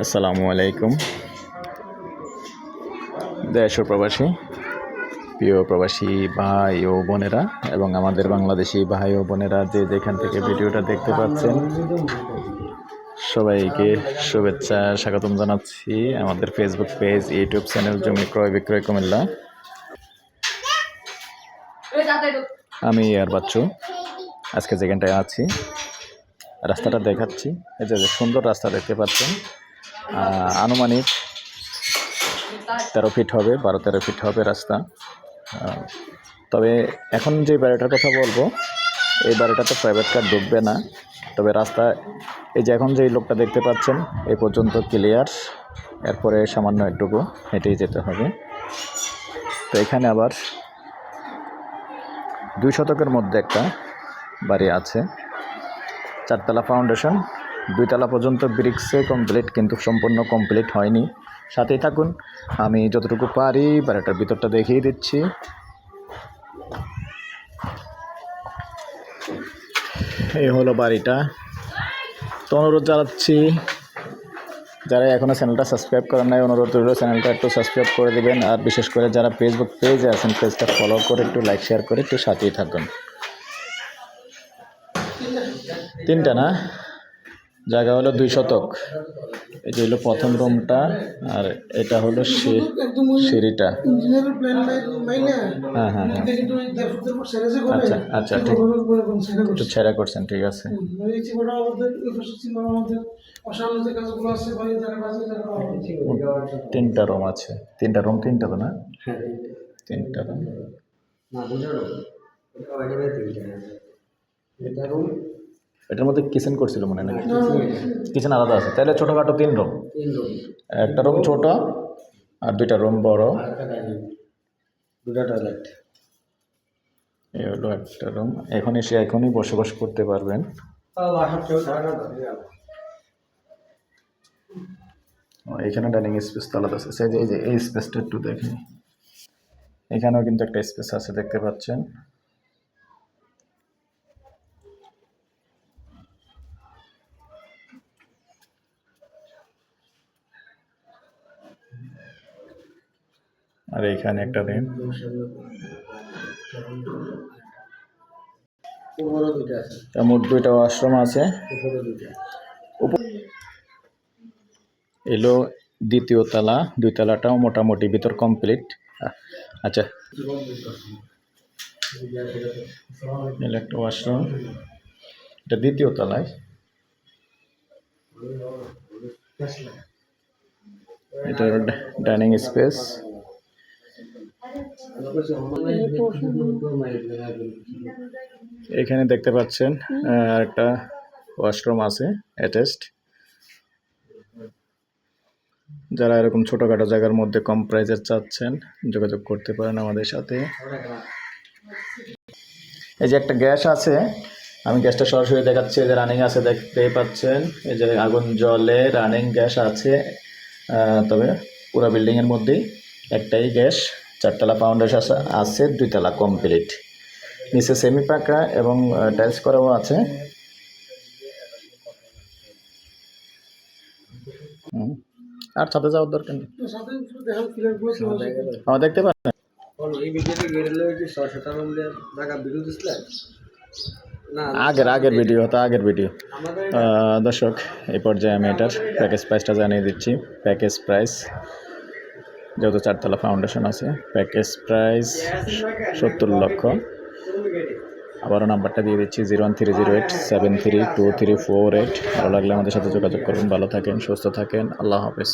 আসসালামু আলাইকুম। দেশ প্রবাসী, প্রিয় প্রবাসী ভাই ও বোনেরা এবং আমাদের বাংলাদেশি ভাই ও বোনেরা যে যেখান থেকে ভিডিওটা দেখতে পাচ্ছেন, সবাইকে শুভেচ্ছা, স্বাগতম জানাচ্ছি আমাদের ফেসবুক পেজ ইউটিউব চ্যানেল জমি ক্রয় বিক্রয় কুমিল্লা। আমি আর বাচ্চু। আজকে যেখানটায় আছি রাস্তাটা দেখাচ্ছি। এই যে সুন্দর রাস্তা দেখতে পাচ্ছেন। আনুমানিক তেরো ফিট হবে, বারো তেরো ফিট হবে রাস্তা। তবে এখন যে বাড়িটার কথা বলব, এই বাড়িটাতে প্রাইভেট কার ঢুকবে না। তবে রাস্তা, এই যে এখন যে লোকটা দেখতে পাচ্ছেন এই পর্যন্ত ক্লিয়ার এরপরে সামান্য একটুকু হেঁটেই যেতে হবে। তো এখানে আবার দুই শতকের মধ্যে একটা বাড়ি আছে। চারতলা ফাউন্ডেশন দুইতলা পর্যন্ত ব্রিক্সে কমপ্লিট কিন্তু সম্পূর্ণ কমপ্লিট হয়নি। সাথেই থাকুন, আমি যতটুকু পারি বাড়িটার ভিতরটা দেখিয়ে দিচ্ছি। এই হলো বাড়িটা। তো অনুরোধ জানাচ্ছি, যারা এখনও চ্যানেলটা সাবস্ক্রাইব করেন নাই, অনুরোধ রইল চ্যানেলটা একটু সাবস্ক্রাইব করে দেবেন। আর বিশেষ করে যারা ফেসবুক পেজে আছেন পেজটা ফলো করে একটু লাইক শেয়ার করে একটু সাথেই থাকুন। তিনটা না? জায়গা হলো দুই শতক। যে হলো প্রথম রুমটা, আর এটা হলো সিঁড়িটা। হ্যাঁ হ্যাঁ হ্যাঁ। আচ্ছা আচ্ছা ঠিক। একটু ছেড়া করছেন, ঠিক আছে। তিনটা রুম আছে। তিনটা রুম, তিনটা তো না? তিনটা রুম। এটা রুম এটার মধ্যে কিচেন করছিল মনে হয় নাকি? কিচেন আলাদা আছে। তাহলে ছোটোখাটো তিন রুম। একটা রুম ছোট আর দুইটা রুম বড়। দুটা টয়লেট এই হলো একটা রুম। এখন এসে এখনই বসবাস করতে পারবেন। এখানে ডাইনিং স্পেস তো আলাদা আছে। সেই যে এই যে এই স্পেসটা একটু দেখেন। এখানেও কিন্তু একটা স্পেস আছে দেখতে পাচ্ছেন। আর এখানে একটা আছে মোট দুইটা ওয়াশরুম আছে। এলো দ্বিতীয় তলা, দুই তালাটাও মোটামুটি ভিতর কমপ্লিট আচ্ছা। এলো একটা ওয়াশরুম। এটা দ্বিতীয় তলায়। এটা ডাইনিং স্পেস। এখানে দেখতে পাচ্ছেন একটা ওয়াশরুম আছে অ্যাটাচড যারা এরকম ছোটোখাটো জায়গার মধ্যে কম প্রাইজের চাচ্ছেন, যোগাযোগ করতে পারেন আমাদের সাথে। এই যে একটা গ্যাস আছে, আমি গ্যাসটা সরাসরি দেখাচ্ছি যে রানিং আছে দেখতেই পাচ্ছেন। এই যে আগুন জলে রানিং গ্যাস আছে তবে পুরো বিল্ডিংয়ের মধ্যেই একটাই গ্যাস। চারতলা ফাউন্ডেশন আছে দুইতলা কমপ্লিট নিচে সেমি পাকা এবং টাইলস করাও আছে। আর ছাদে যাওয়ার দরকার নেই। আমার দেখতে পাচ্ছেন। আগের আগের ভিডিও হতো আগের ভিডিও দর্শক, এই পর্যায়ে আমি এটার প্যাকেজ প্রাইসটা জানিয়ে দিচ্ছি। প্যাকেজ প্রাইস যেহেতু চারতলা ফাউন্ডেশন আছে প্যাকেজ প্রাইস সত্তর লক্ষ। আবারও নাম্বারটা দিয়ে দিচ্ছি zero one three zero eight seven three two three four eight ভালো লাগলে আমাদের সাথে যোগাযোগ করুন ভালো থাকেন, সুস্থ থাকেন, আল্লাহ হাফেজ।